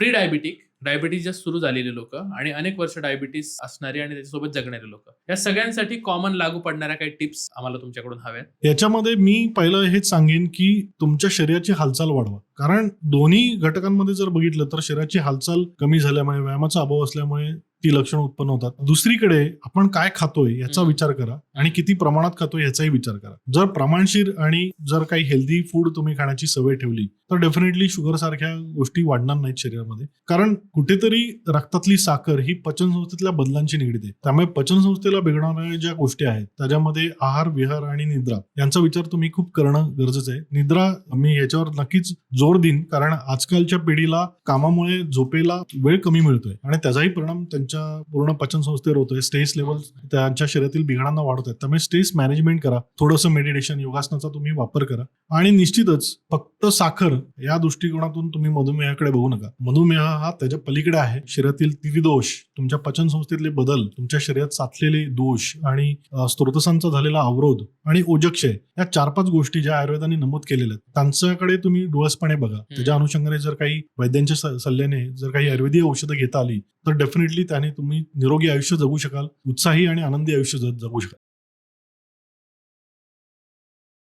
Pre diabetic diabetes जास्त सुरू झालेली लोक आणि अनेक वर्ष डायबिटीस असणारी आणि त्याच्यासोबत जगणारे लोक. या सगळ्यांसाठी कॉमन लागू पडणाऱ्या काही टिप्स आम्हाला तुमच्याकडून हव्यात. याच्यामध्ये मी पहिलं हेच सांगेन की तुमच्या शरीराची हालचाल वाढवा. कारण दोन्ही घटकांमध्ये जर बघितलं तर शरीराची हालचाल कमी झाल्यामुळे व्यायामाचा अभाव असल्यामुळे ती लक्षणं उत्पन्न होतात. दुसरीकडे आपण काय खातोय याचा. विचार करा आणि किती प्रमाणात खातोय याचाही विचार करा. जर प्रमाणशीर आणि जर काही हेल्दी फूड तुम्ही खाण्याची सवय ठेवली तर डेफिनेटली शुगर सारख्या गोष्टी वाढणार नाहीत शरीरामध्ये. कारण कुठेतरी रक्तातली साखर ही पचनसंस्थेतल्या बदलांची निगडीत आहे. त्यामुळे पचनसंस्थेला बिघडणाऱ्या ज्या गोष्टी आहेत त्याच्यामध्ये आहार विहार आणि निद्रा यांचा विचार तुम्ही खूप करणं गरजेचं आहे. निद्रा मी याच्यावर नक्कीच जोर देईन कारण आजकालच्या पिढीला कामामुळे झोपेला वेळ कमी मिळतोय आणि त्याचाही परिणाम त्यांच्या त्यांच्या पूर्ण पचनसंस्थेवर होतोय. स्ट्रेस लेवल त्यांच्या शरीरातील बिघाडांना वाढत आहेत त्यामुळे स्ट्रेस मॅनेजमेंट करा. थोडंसं मेडिटेशन योगासनाचा तुम्ही वापर करा. आणि निश्चितच फक्त साखर या दृष्टिकोनातून तुम्ही मधुमेहाकडे बघू नका. मधुमेह हा त्याच्या पलीकडे आहे. शरीरातील त्रिदोष तुमच्या पचनसंस्थेतले बदल तुमच्या शरीरात साचलेले दोष आणि स्त्रोतसांचा झालेला अवरोध आणि ओजक्षय या चार पाच गोष्टी ज्या आयुर्वेदाने नमूद केलेल्या आहेत. त्यांच्याकडे तुम्ही डोळसपणे बघा. त्याच्या अनुषंगाने जर काही वैद्यांच्या सल्ल्याने जर काही आयुर्वेदिक औषधं घेता आली तर डेफिनेटली त्याने तुम्ही निरोगी आयुष्य जगू शकाल उत्साही आणि आनंदी आयुष्य जगू शकाल.